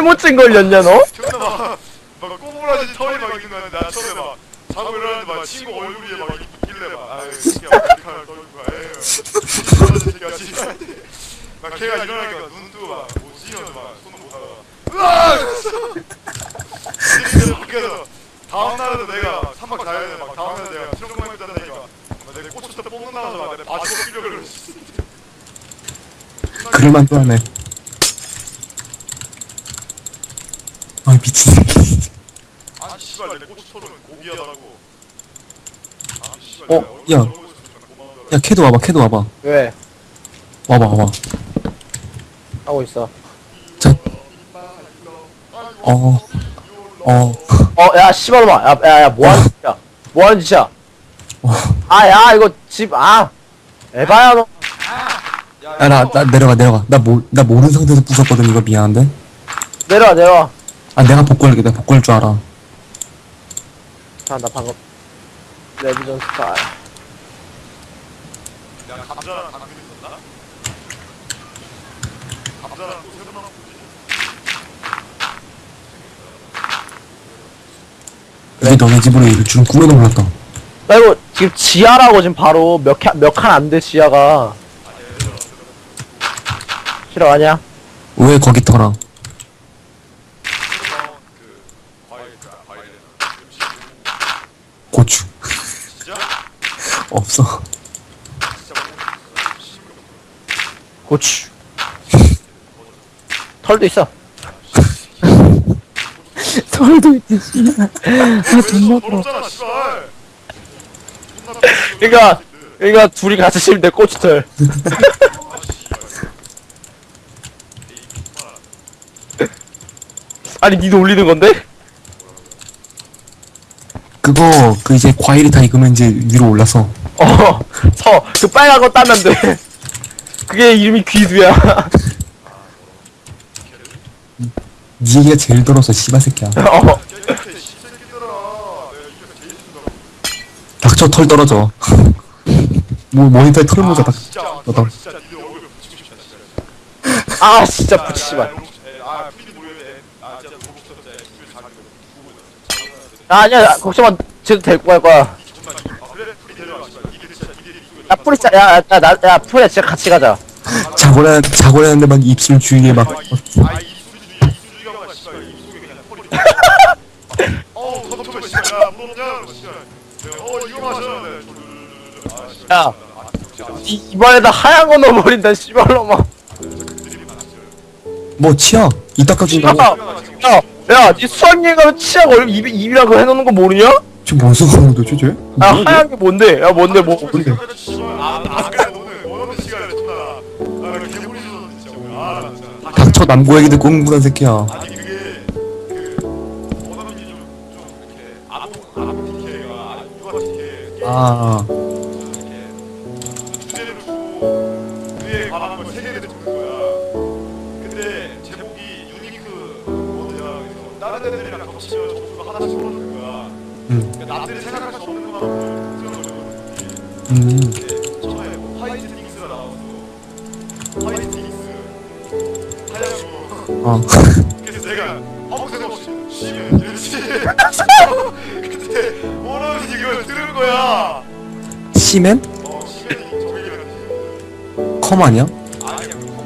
탈모증 걸렸냐 너? 존나 막, 막 꼬부라진 털이 막 있는 거야. 나 처음에 막 자고 일어났는데 막 친구 얼굴 위에 막 있길래 막 아유 새끼야 떨고 아유 새끼야 막 걔가 일어나니까 눈 뜨고 막뭐 찢어서 막 손을 못 하다가 으아! 이렇게 밖에서 다음 날에도 내가 3박 4일에 막 다음 날에 내가 트렁크만 막 내가 뽕 나와서 막내 바지 벗기려고 그랬어 그럴만도 하네. 미친 새끼. 아 씨발 내 고추털은 고귀하다고 아 씨발 어, 야. 야 캐도 와봐 캐도 와봐. 왜? 와봐 와봐. 하고 있어. 어. 어. 어, 야, 씨발놈아. 야, 야, 야, 뭐하는 짓이야? 뭐하는 짓이야? 어. 아, 야, 이거 집, 아. 에바야, 너. 야나나 내려가 내려가. 나 모 나 모르는 상태에서 부쉈거든 이거 미안한데. 내려와, 내려와. 아 내가 복구할게 내가 복구할 줄 알아. 아, 나 방금. 레비전 스타일. 내가 감자랑 당근 있었나? 감자랑 또 새로 나온 거지 이게 너네 집으로 좀 꾸며놓은 것 같다. 나 이거 지금 지하라고 지금 바로 몇 칸, 몇칸안 돼, 지하가. 싫어, 아니야? 왜 거기 터라? 새로 나온 그 과일 그 과일 음식 고추? 없어. 고추. 털도 있어. 털도 있지. 아 씨발 존나 그러니까, 그러니까 둘이 같이 치면 돼, 고추털. 아니, 니도 올리는 건데? 그거 그 이제 과일이 다 익으면 이제 위로 올라서 어, 서, 그 빨간 거 따면 돼. 그게 이름이 귀두야. 네 얘기가 제일 더러워서 씨발 새끼야. 어, 닥쳐 털 떨어져. 뭐 모니터에 털 모자 진짜 아, 진짜 붙이지 마. 아 피디 모르겠네 아 진짜 보고 싶었다 피디 잘 보고 아, 아니야, 걱정 마. 쟤도 데리고 갈 거야. 야, 풀이 짜, 야, 야, 나, 야, 풀이 진짜 같이 가자. 자고라 자고라는데 막 입술 주위에 막. 이. 야, 이, 입안에다 하얀 거 넣어버린다, 씨발놈아. 뭐 치아 이 닦아준다고. 야, 야, 야, 니 수학여행 가면 치약 얼 입, 입이랑 그거 해놓는 거 모르냐? 저뭔 소리야 도대체 쟤? 야, 하얀 게 뭔데? 야, 뭔데, 뭐. 뭔데? 씨발. 아, 아, 그래, 너는 원없는 시간에 존나. 아, 개구리 짖어, 진짜. 아, 나 진짜. 닥쳐 남고 얘기들 꽁무한 새끼야. 아니, 그게, 그, 좀, 좀, 이렇게. 아 음. 근데 처음에 뭐 화이트 닉스가 나와서 화이트 닉스 하얀 거 어. 그래서 내가 아무 생각 없이 쉬면 이랬지. 근데 원어민이 이걸 들은 거야. 시맨? 어, 컴 아니야? 아니야, 그거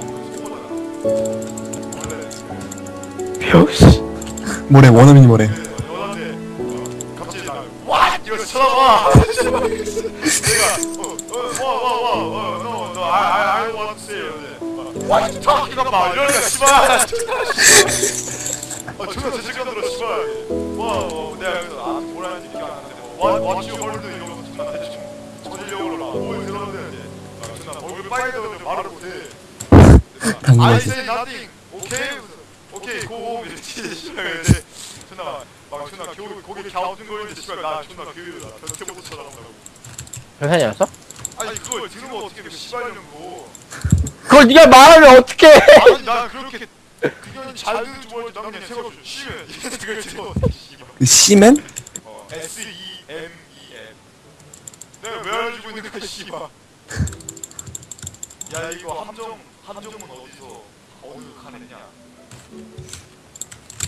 원래. 뭐래 원어민이 뭐래? 쳐다봐. 내가 어어와와와어너너 I I want to 이러는데 와 정확히 가봐 이러니까 씨발. 어 존나 죄책감 들어 씨발. 와 어, 내가 그래서 아 뭐라 하는지 기억 안 나는데 뭐 What you hold 이러면서 존나 대충 그러나 뭘 들었는데 아, 존나 얼굴 빨개졌는데 말을 못해. I say nothing. 오케이. 오케이. 고 이랬지. 씨발 근데 존나 막 존나 교 고개 갸우뚱거리는데 씨발 나 존나 그 변태보고 쳐다본다고. 병신이 아니었어? 아니 그걸 들으면 어떻게 그 씨발년고. 그걸 니가 말하면 어떡해! 아니 나 그렇게 그냥 잘 듣는 줄 몰랐지. 나 그냥 쉬면 이랬는데 그걸 들어. 씨발. 그 시맨? 어, S E M E M. 내가 왜 알려주고 있는 거야 씨발. 야 이거 함정 함정은 어디서 어느 칸에 있냐?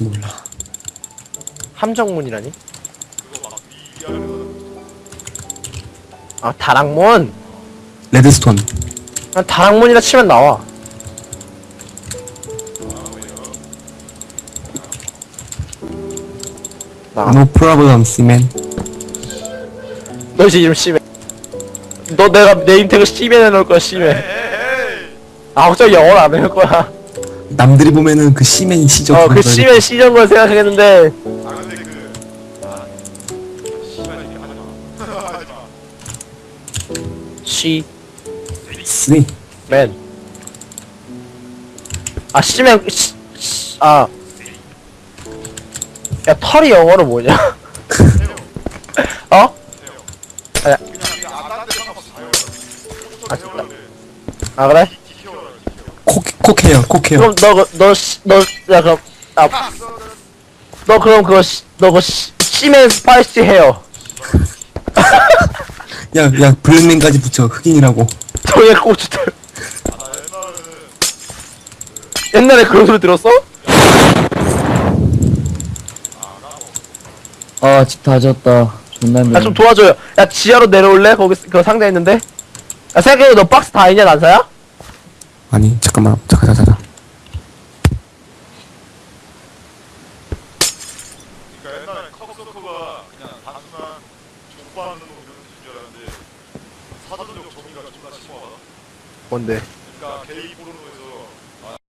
몰라. 함정문이라니? 아 다락문 레드스톤. 그냥 다락문이라 치면 나와 나. No problem, Cman. 너 이제 이름 씨메 너 내가 네임택을 씨메 해놓을 거야 에이 아 걱정 영어를 안 해놓을 거야 남들이 보면은 그 Cman이 시죠. 어그 씨메 씨전 걸 생각했는데 씨맨 쓰리. 아 씨맨 씨, 씨, 아. 야 털이 영어로 뭐냐 어? 아, 아 그래? 코, 코케어, 코케어. 그럼 너너너야 그럼 아너 그럼 그거 씨, 너 그거 씨- 씨맨 스파이시 헤어 야, 야, 블랙맨까지 붙여. 흑인이라고. 저게 고추들 옛날에 그런 소리 들었어? 아, 집 다 지었다. 존나 힘들어. 야좀 도와줘요 야 지하로 내려올래? 거기 그 상자 있는데 야 생각해 너 박스 다 있냐 난사야? 아니, 잠깐만. 잠깐, 잠깐, 잠깐. 그러니까 옛날에 컵서커가 그냥 단순한 족바하는 놈 이런 뜻인 줄 알았는데 사